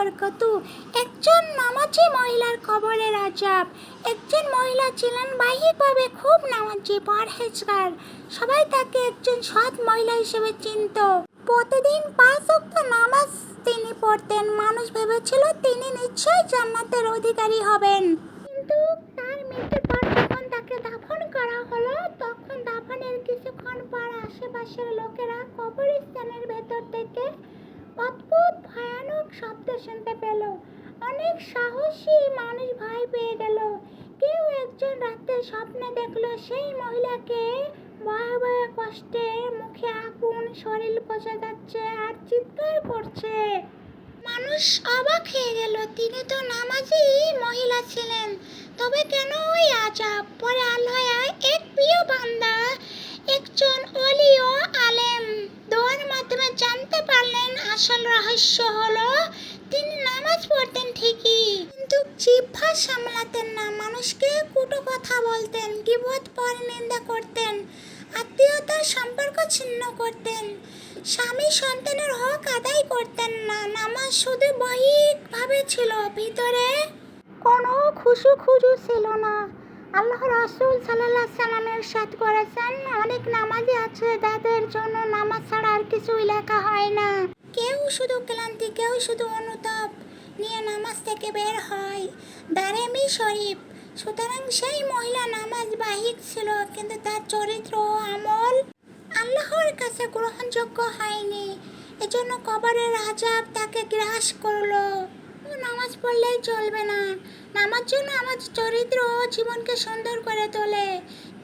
বরকতু একজন নামাজি মহিলার কবরের আজাব। একজন মহিলা ছিলেন বাহ্যিকভাবে খুব নামাজি, পরহেজগার। সবাই তাকে একজন সৎ মহিলা হিসেবে চিনত। প্রতিদিন পাঁচ ওয়াক্ত নামাজ তিনি পড়তেন। মানুষ ভেবেছিল তিনি নিশ্চয়ই জান্নাতের অধিকারী হবেন। কিন্তু তার মৃত্যুর পর যখন তাকে দাফন করা হলো, তখন দাফনের কিছুক্ষণ পর আশেপাশের লোকেরা কবরস্থানের ভেতর থেকে অদ্ভুত শব্দ শুনতে পেল। অনেক সাহসী মানুষ ভয় পেয়ে গেল। কেউ একজন রাতে স্বপ্নে দেখল সেই মহিলাকে। ভয়াবহ কষ্টে মুখে আগুন, শরীর পচে যাচ্ছে আর চিৎকার করছে। মানুষ অবাক হয়ে গেল। তিনি তো নামাজি মহিলা ছিলেন। তবে কেন ওই আজাব? পরে আল্লাহ এক প্রিয় বান্দা, একজন অলি ও আলেম, দোয়ার মাধ্যমে জানতে পারলেন, আসল রহস্য হলো নামাজ পড়তেন ঠিকই। কিন্তু জিহ্বা সামলাতেন না, মানুষকে কুটো কথা বলতেন গিবত পর নিন্দা করতেন, আত্মীয়তার সম্পর্ক ছিন্ন করতেন। স্বামী সন্তানের হক আদায় করতেন না, নামাজ শুধু বহিকভাবে ছিল, ভিতরে কোনো খুশু খুজু ছিল না। আল্লাহ রাসূল আলাইহি সাল্লামের সাথ করেছেন, অনেক নামাজি আছে, যাদের জন্য নামাজ ছাড়া আর কিছুই লেখা হয় না। কেউ শুধু ক্লান্তি, কেউ শুধু অনুতাপ। নিয়ে নামাজ থেকে বের হয়। দারেমি শরীফ। সুতরাং সেই মহিলা নামাজ বাহিক ছিল, কিন্তু তার চরিত্র ও আমল আল্লাহর কাছে গ্রহণযোগ্য হয়নি। এজন্য কবরের আজাব তাকে গ্রাস করল। নামাজ পড়লেই চলবে না। নামাজ জন্য আমার চরিত্র ও জীবনকে সুন্দর করে তোলে।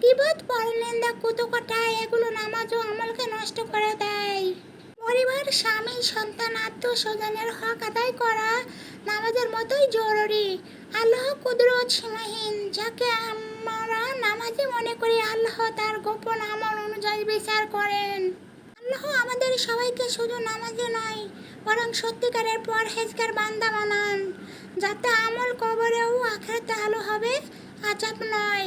বিপদ পরনিন্দা কুতকটা এগুলো নামাজ ও আমলকে নষ্ট করে দেয়। পরিবার, স্বামী, সন্তান আত্মস্বজনের হক আদায় করা নামাজের মতোই জরুরি। আল্লাহ কুদরত সীমাহীন, যাকে আমরা নামাজে মনে করি, আল্লাহ তার গোপন আমল অনুযায়ী বিচার করেন। আল্লাহ আমাদের সবাইকে শুধু নামাজে নয়, বরং সত্যিকারের পরহেজগার বান্দা বানান, যাতে আমল কবরেও আখেরাতে আলো হবে, আজাব নয়।